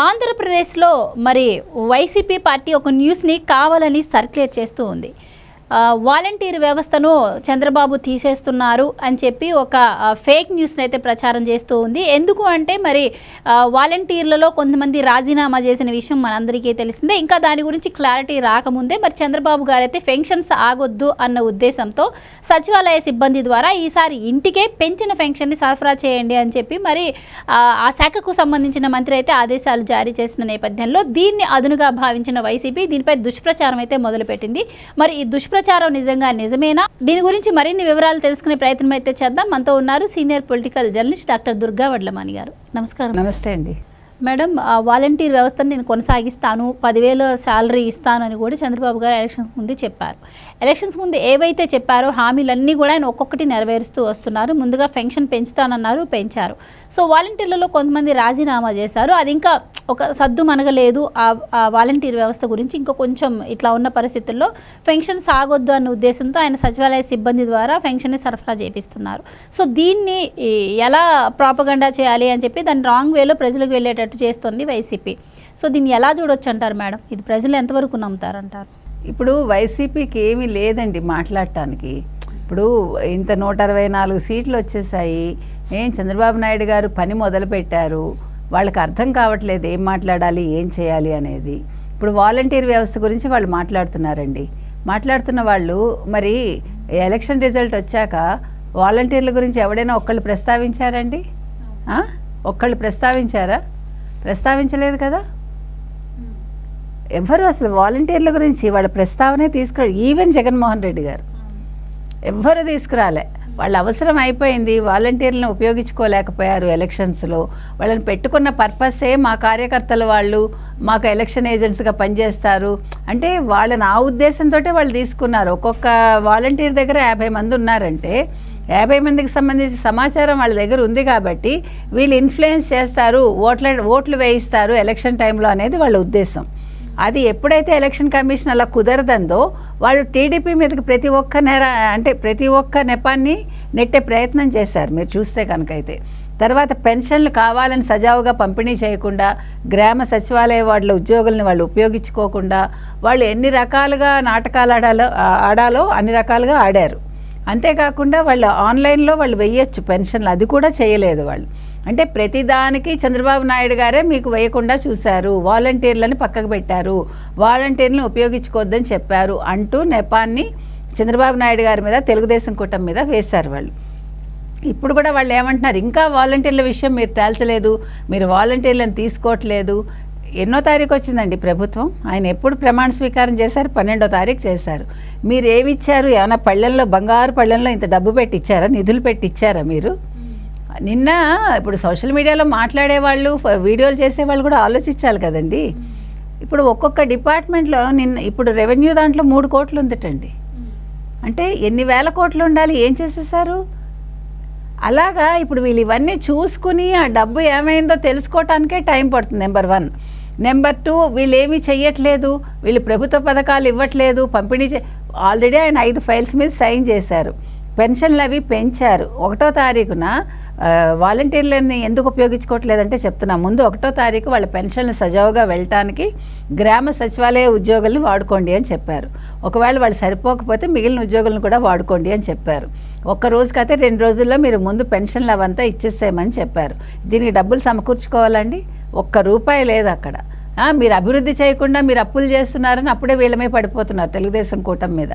ఆంధ్రప్రదేశ్లో మరి YCP party ఒక న్యూస్ని కావాలని సర్క్యులేట్ చేస్తూ ఉంది. వాలంటీర్ వ్యవస్థను చంద్రబాబు తీసేస్తున్నారు అని చెప్పి ఒక ఫేక్ న్యూస్ని అయితే ప్రచారం చేస్తూ ఉంది. ఎందుకు అంటే మరి వాలంటీర్లలో కొంతమంది రాజీనామా చేసిన విషయం మనందరికీ తెలిసిందే. ఇంకా దాని గురించి క్లారిటీ రాకముందే మరి చంద్రబాబు గారు అయితే పెన్షన్స్ ఆగొద్దు అన్న ఉద్దేశంతో సచివాలయ సిబ్బంది ద్వారా ఈసారి ఇంటికే పెంచిన పెన్షన్ని సరఫరా చేయండి అని చెప్పి మరి ఆ, ఆ శాఖకు సంబంధించిన మంత్రి అయితే ఆదేశాలు జారీ చేసిన నేపథ్యంలో దీన్ని అదునుగా భావించిన వైసీపీ దీనిపై దుష్ప్రచారం అయితే మొదలుపెట్టింది. మరి ఈ దుష్ప్రచారం నిజంగా నిజమేనా? దీని గురించి మరిన్ని వివరాలు తెలుసుకునే ప్రయత్నం అయితే చేద్దాం. మనతో ఉన్నారు senior political journalist doctor Durga Vadlamani garu. నమస్కారం. నమస్తే అండి. మేడం వాలంటీర్ వ్యవస్థను నేను కొనసాగిస్తాను పదివేల శాలరీ ఇస్తాను అని కూడా చంద్రబాబు గారు ఎలక్షన్స్ ముందు చెప్పారు. ఎలక్షన్స్ ముందు ఏవైతే చెప్పారో హామీలన్నీ కూడా ఆయన ఒక్కొక్కటి నెరవేరుస్తూ వస్తున్నారు. ముందుగా పెన్షన్ పెంచుతానన్నారు పెంచారు. సో వాలంటీర్లలో కొంతమంది రాజీనామా చేశారు. అది ఇంకా ఒక సద్దు మనగలేదు ఆ ఆ వాలంటీర్ వ్యవస్థ గురించి. ఇంకా కొంచెం ఇట్లా ఉన్న పరిస్థితుల్లో పెన్షన్ సాగొద్దు అన్న ఉద్దేశంతో ఆయన సచివాలయ సిబ్బంది ద్వారా పెన్షన్ని సరఫరా చేపిస్తున్నారు. సో దీన్ని ఎలా ప్రాపగండా చేయాలి అని చెప్పి దాన్ని రాంగ్ వేలో ప్రజలకు వెళ్ళేటట్టు చేస్తుంది వైసీపీ. సో దీన్ని ఎలా చూడొచ్చు అంటారు మేడం? ఇది ప్రజలు ఎంతవరకు నమ్ముతారంటారు? ఇప్పుడు వైసీపీకి ఏమీ లేదండి మాట్లాడటానికి. ఇప్పుడు ఇంత నూట అరవై నాలుగు సీట్లు వచ్చేసాయి. ఏం చంద్రబాబు నాయుడు గారు పని మొదలుపెట్టారు. వాళ్ళకి అర్థం కావట్లేదు ఏం మాట్లాడాలి ఏం చేయాలి అనేది. ఇప్పుడు వాలంటీర్ వ్యవస్థ గురించి వాళ్ళు మాట్లాడుతున్నారండి. మాట్లాడుతున్న వాళ్ళు మరి ఎలక్షన్ రిజల్ట్ వచ్చాక వాలంటీర్ల గురించి ఎవడైనా ఒక్కళ్ళు ప్రస్తావించారండి? ఒక్కళ్ళు ప్రస్తావించారా? ప్రస్తావించలేదు కదా? ఎవరు అసలు వాలంటీర్ల గురించి వాళ్ళ ప్రస్తావనే తీసుకురా ఈవెన్ జగన్మోహన్ రెడ్డి గారు. ఎవ్వరు తీసుకురాలే. వాళ్ళ అవసరం అయిపోయింది వాలంటీర్లను ఉపయోగించుకోలేకపోయారు ఎలక్షన్స్లో. వాళ్ళని పెట్టుకున్న పర్పసే మా కార్యకర్తలు వాళ్ళు మాకు ఎలక్షన్ ఏజెంట్స్గా పనిచేస్తారు. అంటే వాళ్ళని ఆ ఉద్దేశంతో వాళ్ళు తీసుకున్నారు. ఒక్కొక్క వాలంటీర్ దగ్గర యాభై మంది ఉన్నారంటే యాభై మందికి సంబంధించిన సమాచారం వాళ్ళ దగ్గర ఉంది కాబట్టి వీళ్ళు ఇన్ఫ్లుయెన్స్ చేస్తారు ఓట్ల ఓట్లు వేయిస్తారు ఎలక్షన్ టైంలో అనేది వాళ్ళ ఉద్దేశం. అది ఎప్పుడైతే ఎలక్షన్ కమిషన్ అలా కుదరదందో వాళ్ళు టీడీపీ మీదకి ప్రతి ఒక్క నెర అంటే ప్రతి ఒక్క నెపాన్ని నెట్టే ప్రయత్నం చేశారు మీరు చూస్తే కనుకైతే. తర్వాత పెన్షన్లు కావాలని సజావుగా పంపిణీ చేయకుండా గ్రామ సచివాలయ వాళ్ళ ఉద్యోగులను వాళ్ళు ఉపయోగించుకోకుండా వాళ్ళు ఎన్ని రకాలుగా నాటకాలు ఆడాలో ఆడాలో అన్ని రకాలుగా ఆడారు. అంతేకాకుండా వాళ్ళు ఆన్లైన్లో వాళ్ళు వెయ్యొచ్చు పెన్షన్లు అది కూడా చేయలేదు వాళ్ళు. అంటే ప్రతిదానికి చంద్రబాబు నాయుడు గారే మీకు వేయకుండా చూశారు. వాలంటీర్లని పక్కకు పెట్టారు. వాలంటీర్లను ఉపయోగించుకోవద్దని చెప్పారు అంటూ నెపాన్ని చంద్రబాబు నాయుడు గారి మీద తెలుగుదేశం కూటమి మీద వేశారు వాళ్ళు. ఇప్పుడు కూడా వాళ్ళు ఏమంటున్నారు ఇంకా వాలంటీర్ల విషయం మీరు తేల్చలేదు మీరు వాలంటీర్లను తీసుకోవట్లేదు. ఎన్నో తారీఖు వచ్చిందండి ప్రభుత్వం. ఆయన ఎప్పుడు ప్రమాణ స్వీకారం చేశారు పన్నెండో తారీఖు చేశారు. మీరు ఏమి ఇచ్చారు? ఏమైనా పళ్ళెల్లో బంగారు పళ్ళెల్లో ఇంత డబ్బు పెట్టి ఇచ్చారా నిధులు పెట్టి ఇచ్చారా మీరు? నిన్న ఇప్పుడు సోషల్ మీడియాలో మాట్లాడే వాళ్ళు వీడియోలు చేసే వాళ్ళు కూడా ఆలోచించాలి కదండి. ఇప్పుడు ఒక్కొక్క డిపార్ట్మెంట్లో నిన్న ఇప్పుడు రెవెన్యూ దాంట్లో మూడు కోట్లు ఉందటండి. అంటే ఎన్ని వేల కోట్లు ఉండాలి ఏం చేసేసారు అలాగా ఇప్పుడు వీళ్ళు ఇవన్నీ చూసుకుని ఆ డబ్బు ఏమైందో తెలుసుకోవటానికే టైం పడుతుంది నెంబర్ వన్. నెంబర్ టూ వీళ్ళు ఏమీ చెయ్యట్లేదు వీళ్ళు ప్రభుత్వ పథకాలు ఇవ్వట్లేదు పంపిణీ చే ఆల్రెడీ ఆయన ఐదు ఫైల్స్ మీద సైన్ చేశారు. పెన్షన్లు అవి పెంచారు. ఒకటో తారీఖున వాలంటీర్లని ఎందుకు ఉపయోగించుకోవట్లేదంటే చెప్తున్నా. ముందు ఒకటో తారీఖు వాళ్ళ పెన్షన్లు సజావుగా వెళ్ళటానికి గ్రామ సచివాలయ ఉద్యోగుల్ని వాడుకోండి అని చెప్పారు. ఒకవేళ వాళ్ళు సరిపోకపోతే మిగిలిన ఉద్యోగులను కూడా వాడుకోండి అని చెప్పారు. ఒక్క రోజుకైతే రెండు రోజుల్లో మీరు ముందు పెన్షన్లు అవంతా ఇచ్చేసేయమని చెప్పారు. దీనికి డబ్బులు సమకూర్చుకోవాలండి? ఒక్క రూపాయి లేదు అక్కడ. మీరు అభివృద్ధి చేయకుండా మీరు అప్పులు చేస్తున్నారని అప్పుడే వీళ్ళమే పడిపోతున్నారు తెలుగుదేశం కూటమి మీద.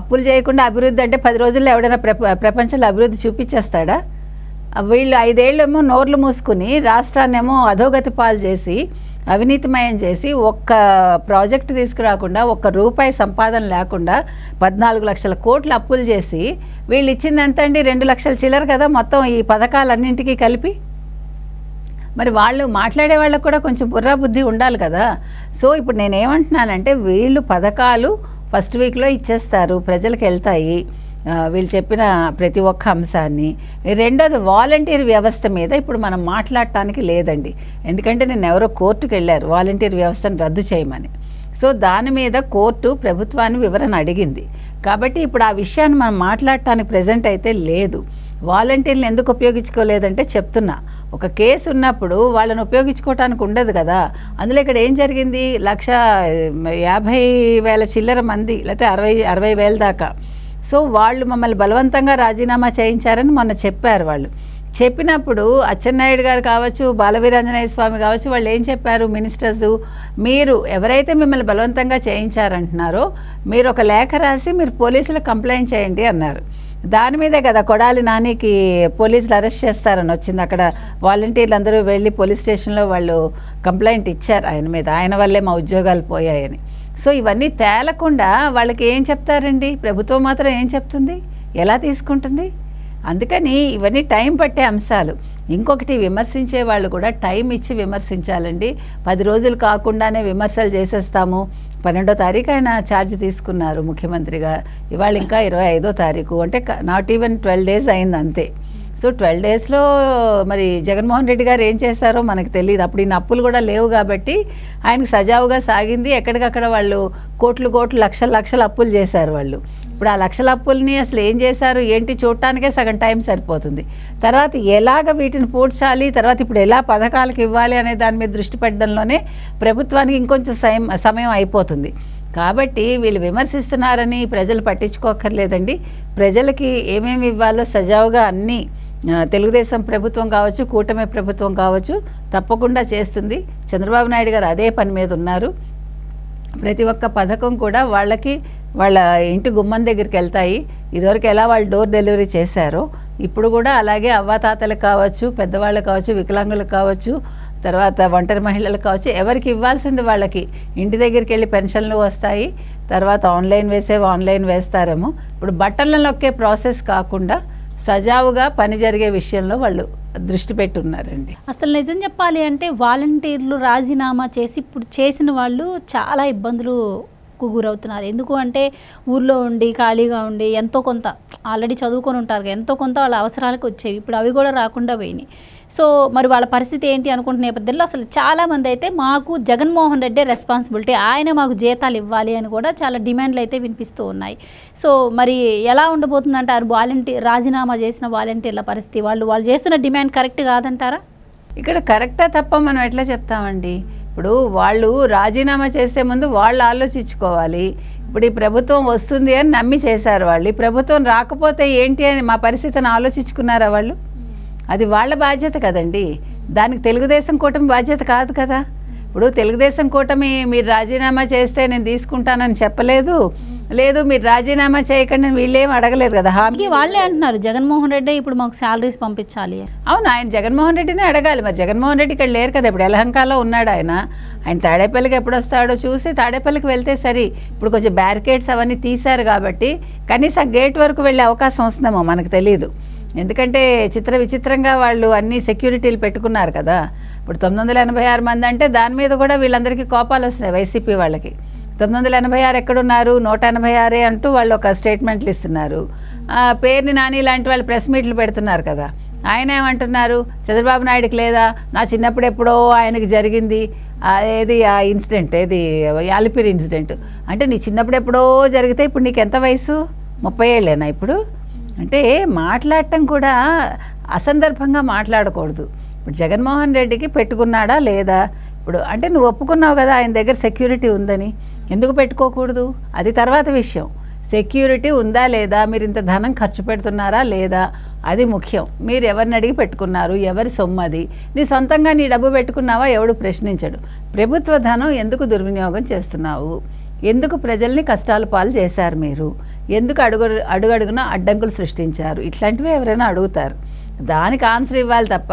అప్పులు చేయకుండా అభివృద్ధి అంటే పది రోజుల్లో ఎవడైనా ప్రప ప్రపంచంలో అభివృద్ధి చూపించేస్తాడా? వీళ్ళు ఐదేళ్ళేమో నోర్లు మూసుకుని రాష్ట్రాన్నేమో అధోగతి పాలు చేసి అవినీతిమయం చేసి ఒక్క ప్రాజెక్ట్ తీసుకురాకుండా ఒక్క రూపాయి సంపాదన లేకుండా పద్నాలుగు లక్షల కోట్లు అప్పులు చేసి వీళ్ళు ఇచ్చింది ఎంత అండి రెండు లక్షల చిల్లర కదా మొత్తం ఈ పథకాలన్నింటికీ కలిపి? మరి వాళ్ళు మాట్లాడే వాళ్ళకు కూడా కొంచెం బుర్రా బుద్ధి ఉండాలి కదా. సో ఇప్పుడు నేనేమంటున్నానంటే వీళ్ళు పథకాలు ఫస్ట్ వీక్లో ఇచ్చేస్తారు ప్రజలకు వెళ్తాయి. వీళ్ళు చెప్పిన ప్రతి ఒక్క అంశాన్ని. రెండోది వాలంటీర్ వ్యవస్థ మీద ఇప్పుడు మనం మాట్లాడటానికి లేదండి. ఎందుకంటే నేను ఎవరో కోర్టుకు వెళ్ళారు వాలంటీర్ వ్యవస్థను రద్దు చేయమని. సో దాని మీద కోర్టు ప్రభుత్వాన్ని వివరణ అడిగింది. కాబట్టి ఇప్పుడు ఆ విషయాన్ని మనం మాట్లాడటానికి ప్రజెంట్ అయితే లేదు. వాలంటీర్లు ఎందుకు ఉపయోగించుకోలేదంటే చెప్తున్నా. ఒక కేసు ఉన్నప్పుడు వాళ్ళని ఉపయోగించుకోవటానికి ఉండదు కదా. అందులో ఇక్కడ ఏం జరిగింది? లక్ష యాభై వేల చిల్లర మంది లేకపోతే అరవై అరవై వేల దాకా సో వాళ్ళు మమ్మల్ని బలవంతంగా రాజీనామా చేయించారని మొన్న చెప్పారు వాళ్ళు. చెప్పినప్పుడు అచ్చెన్నాయుడు గారు కావచ్చు బాలవీరాంజనేయ స్వామి కావచ్చు వాళ్ళు ఏం చెప్పారు మినిస్టర్స్? మీరు ఎవరైతే మిమ్మల్ని బలవంతంగా చేయించారంటున్నారో మీరు ఒక లేఖ రాసి మీరు పోలీసులకు కంప్లైంట్ చేయండి అన్నారు. దాని మీదే కదా కొడాలి నానికి పోలీసులు అరెస్ట్ చేస్తారని వచ్చింది. అక్కడ వాలంటీర్లు అందరూ వెళ్ళి పోలీస్ స్టేషన్లో వాళ్ళు కంప్లైంట్ ఇచ్చారు ఆయన మీద. ఆయన వల్లే మా ఉద్యోగాలు పోయాయని. సో ఇవన్నీ తేలకుండా వాళ్ళకి ఏం చెప్తారండి? ప్రభుత్వం మాత్రం ఏం చెప్తుంది? ఎలా తీసుకుంటుంది? అందుకని ఇవన్నీ టైం పట్టే అంశాలు. ఇంకొకటి విమర్శించే వాళ్ళు కూడా టైం ఇచ్చి విమర్శించాలండి. పది రోజులు కాకుండానే విమర్శలు చేసేస్తాము. పన్నెండో తారీఖు ఆయన ఛార్జ్ తీసుకున్నారు ముఖ్యమంత్రిగా. ఇవాళ ఇంకా ఇరవై ఐదో తారీఖు. అంటే నాట్ ఈవెన్ ట్వెల్వ్ డేస్ అయింది అంతే. సో ట్వెల్వ్ డేస్లో మరి జగన్మోహన్ రెడ్డి గారు ఏం చేశారో మనకు తెలియదు అప్పుడు ఈ అప్పులు కూడా లేవు కాబట్టి ఆయనకు సజావుగా సాగింది. ఎక్కడికక్కడ వాళ్ళు కోట్లు కోట్లు లక్షల లక్షల అప్పులు చేశారు వాళ్ళు. ఇప్పుడు ఆ లక్షల అప్పుల్ని అసలు ఏం చేశారు? ఏంటి? చూడటానికే సగం టైం సరిపోతుంది. తర్వాత ఎలాగ వీటిని పూడ్చాలి? తర్వాత ఇప్పుడు ఎలా పథకాలకు ఇవ్వాలి అనే దాని మీద దృష్టి పెట్టడంలోనే ప్రభుత్వానికి ఇంకొంచెం సమయం సమయం అయిపోతుంది. కాబట్టి వీళ్ళు విమర్శిస్తున్నారని ప్రజలు పట్టించుకోక్కర్లేదండి. ప్రజలకి ఏమేమి ఇవ్వాలో సజావుగా అన్నీ తెలుగుదేశం ప్రభుత్వం కావచ్చు కూటమి ప్రభుత్వం కావచ్చు తప్పకుండా చేస్తుంది. చంద్రబాబు నాయుడు గారు అదే పని మీద ఉన్నారు. ప్రతి ఒక్క పథకం కూడా వాళ్ళకి వాళ్ళ ఇంటి గుమ్మం దగ్గరికి వెళ్తాయి. ఇదివరకు ఎలా వాళ్ళు డోర్ డెలివరీ చేశారో ఇప్పుడు కూడా అలాగే అవ్వాతాతలకు కావచ్చు పెద్దవాళ్ళకు కావచ్చు వికలాంగులకు కావచ్చు తర్వాత ఒంటరి మహిళలకు కావచ్చు ఎవరికి ఇవ్వాల్సింది వాళ్ళకి. ఇంటి దగ్గరికి వెళ్ళి పెన్షన్లు వస్తాయి. తర్వాత ఆన్లైన్ వేసేవి ఆన్లైన్ వేస్తారేమో. ఇప్పుడు బట్టలను నొక్కే ప్రాసెస్ కాకుండా సజావుగా పని జరిగే విషయంలో వాళ్ళు దృష్టి పెట్టున్నారండి. అసలు నిజం చెప్పాలి అంటే వాలంటీర్లు రాజీనామా చేసి ఇప్పుడు చేసిన వాళ్ళు చాలా ఇబ్బందులు గురవుతున్నారు ఎందుకు అంటే ఊర్లో ఉండి ఖాళీగా ఉండి ఎంతో కొంత ఆల్రెడీ చదువుకొని ఉంటారు ఎంతో కొంత వాళ్ళ అవసరాలకు వచ్చేవి. ఇప్పుడు అవి కూడా రాకుండా పోయినాయి. సో మరి వాళ్ళ పరిస్థితి ఏంటి అనుకుంటున్న నేపథ్యంలో అసలు చాలామంది అయితే మాకు జగన్మోహన్ రెడ్డి రెస్పాన్సిబిలిటీ ఆయన మాకు జీతాలు ఇవ్వాలి అని కూడా చాలా డిమాండ్లు అయితే వినిపిస్తూ ఉన్నాయి. సో మరి ఎలా ఉండబోతుందంటారు వాలంటీర్ రాజీనామా చేసిన వాలంటీర్ల పరిస్థితి? వాళ్ళు వాళ్ళు చేస్తున్న డిమాండ్ కరెక్ట్ కాదంటారా? ఇక్కడ కరెక్టా తప్ప మనం ఎట్లా చెప్తామండి? ఇప్పుడు వాళ్ళు రాజీనామా చేసే ముందు వాళ్ళు ఆలోచించుకోవాలి. ఇప్పుడు ఈ ప్రభుత్వం వస్తుంది అని నమ్మి చేశారు వాళ్ళు. ఈ ప్రభుత్వం రాకపోతే ఏంటి అని మా పరిస్థితిని ఆలోచించుకున్నారా వాళ్ళు? అది వాళ్ళ బాధ్యత కదండి. దానికి తెలుగుదేశం కూటమి బాధ్యత కాదు కదా. ఇప్పుడు తెలుగుదేశం కూటమి మీరు రాజీనామా చేస్తే నేను తీసుకుంటానని చెప్పలేదు. లేదు మీరు రాజీనామా చేయకండి వీళ్ళేం అడగలేదు కదా. హామీ వాళ్ళే అంటున్నారు. జగన్మోహన్ రెడ్డి ఇప్పుడు మాకు శాలరీస్ పంపించాలి అవును ఆయన జగన్మోహన్ రెడ్డినే అడగాలి. మరి జగన్మోహన్ రెడ్డి ఇక్కడ లేరు కదా. ఇప్పుడు ఎలహంకాలో ఉన్నాడు ఆయన. ఆయన తాడేపల్లికి ఎప్పుడు వస్తాడో చూసి తాడేపల్లికి వెళ్తే సరి. ఇప్పుడు కొంచెం బ్యారికేడ్స్ అవన్నీ తీశారు కాబట్టి కనీసం గేట్ వరకు వెళ్ళే అవకాశం వస్తుందేమో మనకు తెలియదు ఎందుకంటే చిత్ర విచిత్రంగా వాళ్ళు అన్ని సెక్యూరిటీలు పెట్టుకున్నారు కదా. ఇప్పుడు తొమ్మిది వందల ఎనభై ఆరు మంది అంటే దాని మీద కూడా వీళ్ళందరికీ కోపాలు వస్తున్నాయి వైసీపీ వాళ్ళకి. తొమ్మిది వందల ఎనభై ఆరు ఎక్కడున్నారు? నూట ఎనభై ఆరే అంటూ వాళ్ళు ఒక స్టేట్మెంట్లు ఇస్తున్నారు. పేరుని నాని లాంటి వాళ్ళు ప్రెస్ మీట్లు పెడుతున్నారు కదా. ఆయన ఏమంటున్నారు? చంద్రబాబు నాయుడుకి లేదా? నా చిన్నప్పుడు ఎప్పుడో ఆయనకి జరిగింది. ఏది ఆ ఇన్సిడెంట్? ఏది? యాలిపిరి ఇన్సిడెంట్. అంటే నీ చిన్నప్పుడు ఎప్పుడో జరిగితే ఇప్పుడు నీకు ఎంత వయసు? ముప్పై ఏళ్ళేనా ఇప్పుడు? అంటే మాట్లాడటం కూడా అసందర్భంగా మాట్లాడకూడదు. ఇప్పుడు జగన్మోహన్ రెడ్డికి పెట్టుకున్నాడా లేదా? ఇప్పుడు అంటే నువ్వు ఒప్పుకున్నావు కదా ఆయన దగ్గర సెక్యూరిటీ ఉందని. ఎందుకు పెట్టుకోకూడదు? అది తర్వాత విషయం. సెక్యూరిటీ ఉందా లేదా? మీరు ఇంత ధనం ఖర్చు పెడుతున్నారా లేదా? అది ముఖ్యం. మీరు ఎవరిని అడిగి పెట్టుకున్నారు? ఎవరి సొమ్ము అది? నీ సొంతంగా నీ డబ్బు పెట్టుకున్నావా? ఎవడు ప్రశ్నించడు. ప్రభుత్వ ధనం ఎందుకు దుర్వినియోగం చేస్తున్నావు? ఎందుకు ప్రజల్ని కష్టాలు పాలు చేశారు మీరు? ఎందుకు అడుగు అడుగడుగున అడ్డంకులు సృష్టించారు? ఇట్లాంటివి ఎవరైనా అడుగుతారు. దానికి ఆన్సర్ ఇవ్వాలి తప్ప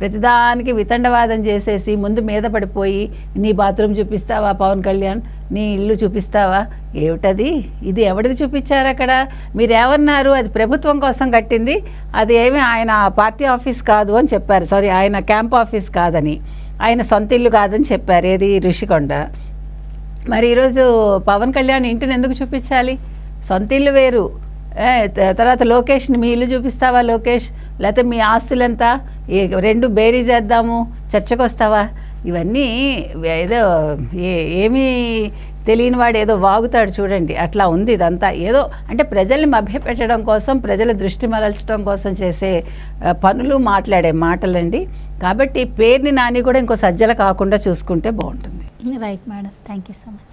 ప్రతిదానికి వితండవాదం చేసేసి ముందు మీద పడిపోయి నీ బాత్రూమ్ చూపిస్తావా పవన్ కళ్యాణ్? నీ ఇల్లు చూపిస్తావా? ఏమిటది? ఇది ఎవడిది చూపించారు అక్కడ? మీరు ఏమన్నారు అది ప్రభుత్వం కోసం కట్టింది. అది ఏమి ఆయన పార్టీ ఆఫీస్ కాదు అని చెప్పారు. సారీ ఆయన క్యాంప్ ఆఫీస్ కాదని. ఆయన సొంత ఇల్లు కాదని చెప్పారు. ఏది? ఋషికొండ. మరి ఈరోజు పవన్ కళ్యాణ్ ఇంటిని ఎందుకు చూపించాలి? సొంత ఇల్లు వేరు తర్వాత లోకేష్ని మీ ఇల్లు చూపిస్తావా లోకేష్? లేకపోతే మీ ఆస్తులంతా? రెండు బేరీ చేద్దాము చర్చకు వస్తావా ఇవన్నీ ఏదో ఏ ఏమీ తెలియని వాడు ఏదో వాగుతాడు చూడండి. అట్లా ఉంది ఇదంతా. ఏదో అంటే ప్రజల్ని మభ్యపెట్టడం కోసం ప్రజల దృష్టి మరల్చడం కోసం చేసే పనులు మాట్లాడే మాటలండి. కాబట్టి పేరుని నాని కూడా ఇంకో సజ్జల కాకుండా చూసుకుంటే బాగుంటుంది. Right madam. Thank you so much.